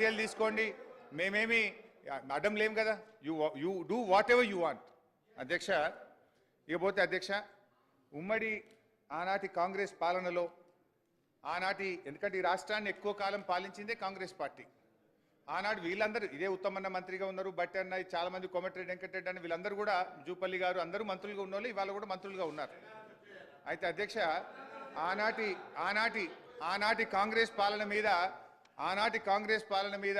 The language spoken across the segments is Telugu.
చర్యలు తీసుకోండి. మేమేమి అడ్డం లేం కదా. You you do whatever you want అధ్యక్ష ఇకపోతే అధ్యక్ష ఉమ్మడి ఆనాటి కాంగ్రెస్ పాలనలో ఆనాటి ఎందుకంటే ఈ రాష్ట్రాన్ని ఎక్కువ కాలం పాలించిందే కాంగ్రెస్ పార్టీ. ఆనాడు వీళ్ళందరూ ఇదే ఉత్తమన్న మంత్రిగా ఉన్నారు. బట్టి అన్న చాలా మంది కోమటిరెడ్డి వెంకటరెడ్డి అని వీళ్ళందరూ కూడా జూపల్లి గారు అందరూ మంత్రులుగా ఉన్నోళ్ళు ఇవాళ కూడా మంత్రులుగా ఉన్నారు. అయితే అధ్యక్ష ఆనాటి ఆనాటి ఆనాటి కాంగ్రెస్ పాలన మీద ఆనాటి కాంగ్రెస్ పాలన మీద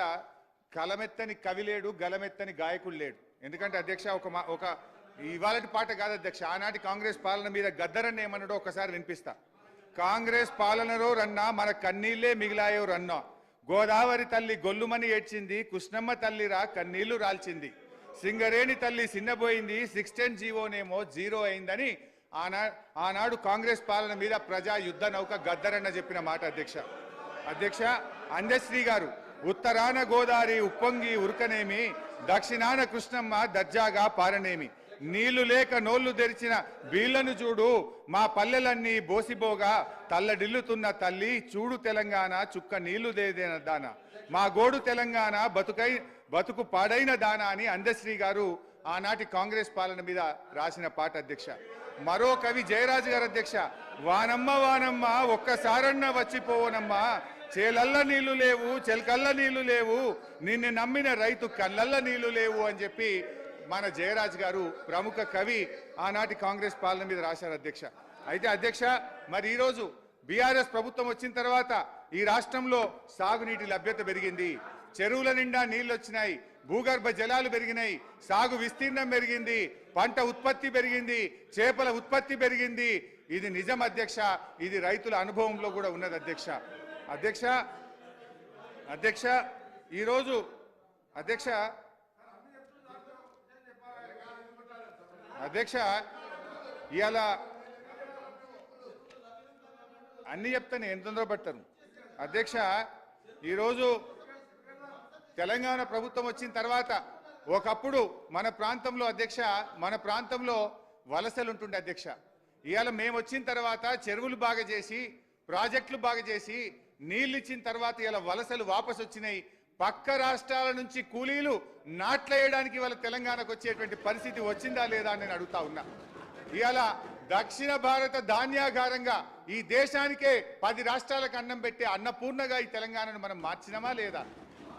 కలమెత్తని కవి లేడు గలమెత్తని గాయకుడు లేడు. ఎందుకంటే అధ్యక్ష ఒక మా- ఒక ఇవాళటి పాట కాదు అధ్యక్ష ఆనాటి కాంగ్రెస్ పాలన మీద గద్దరన్న ఏమన్నాడో ఒకసారి వినిపిస్తా. కాంగ్రెస్ పాలనలో రన్నా మన కన్నీళ్ళే మిగిలాయో రన్నా. గోదావరి తల్లి గొల్లుమని ఏడ్చింది కృష్ణమ్మ తల్లిరా కన్నీళ్ళు రాల్చింది. సింగరేణి తల్లి సిన్నబోయింది సిక్స్ టెన్ జీవోనేమో జీరో అయిందని ఆనా ఆనాడు కాంగ్రెస్ పాలన మీద ప్రజా యుద్ధ నౌక గద్దరన్న చెప్పిన మాట అధ్యక్ష. అధ్యక్ష అందశ్రీ గారు ఉత్తరాన గోదావరి ఉప్పొంగి ఉరకనేమి దక్షిణాన కృష్ణమ్మ దర్జాగా పారనేమి. నీళ్ళు లేక నోళ్ళు తెరిచిన బీళ్ళను చూడు మా పల్లెలన్నీ బోసిబోగా తల్లడిల్లుతున్న తల్లి చూడు తెలంగాణ చుక్క నీళ్ళు దేదేన దాన. మా గోడు తెలంగాణ బతుకై బతుకు పాడైన దాన అని అందశ్రీ గారు ఆనాటి కాంగ్రెస్ పాలన మీద రాసిన పాట అధ్యక్ష. మరో కవి జయరాజు గారు అధ్యక్ష వానమ్మ వానమ్మ ఒక్కసారన్న వచ్చిపోవనమ్మా చేలల్ల నీళ్ళు లేవు చెలకల్ల నీళ్ళు లేవు. నిన్ను నమ్మిన రైతు కళ్ళల్ల నీళ్ళు లేవు అని చెప్పి మన జయరాజ్ గారు ప్రముఖ కవి ఆనాటి కాంగ్రెస్ పాలన మీద రాశారు అధ్యక్ష. అయితే అధ్యక్ష మరి ఈరోజు బీఆర్ఎస్ ప్రభుత్వం వచ్చిన తర్వాత ఈ రాష్ట్రంలో సాగునీటి లభ్యత పెరిగింది. చెరువుల నిండా నీళ్ళు వచ్చినాయి భూగర్భ జలాలు పెరిగినాయి సాగు విస్తీర్ణం పెరిగింది పంట ఉత్పత్తి పెరిగింది చేపల ఉత్పత్తి పెరిగింది. ఇది నిజం అధ్యక్ష ఇది రైతుల అనుభవంలో కూడా ఉన్నది అధ్యక్ష. అధ్యక్ష అధ్యక్ష ఈరోజు అధ్యక్ష అధ్యక్ష ఇవాళ అన్ని చెప్తాను ఎంత తొందర అధ్యక్ష ఈరోజు తెలంగాణ ప్రభుత్వం వచ్చిన తర్వాత ఒకప్పుడు మన ప్రాంతంలో అధ్యక్ష మన ప్రాంతంలో వలసలు ఉంటుండే అధ్యక్ష. ఇవాళ మేము వచ్చిన తర్వాత చెరువులు బాగా చేసి ప్రాజెక్టులు బాగా చేసి నీళ్ళు ఇచ్చిన తర్వాత ఇలా వలసలు వాపసు వచ్చినాయి పక్క రాష్ట్రాల నుంచి కూలీలు నాట్లేయడానికి వాళ్ళ తెలంగాణకు వచ్చేటువంటి పరిస్థితి వచ్చిందా లేదా అని నేను అడుగుతా ఉన్నా. ఇవాళ దక్షిణ భారత ధాన్యాగారంగా ఈ దేశానికే పది రాష్ట్రాలకు అన్నం పెట్టే అన్నపూర్ణగా ఈ తెలంగాణను మనం మార్చినామా లేదా?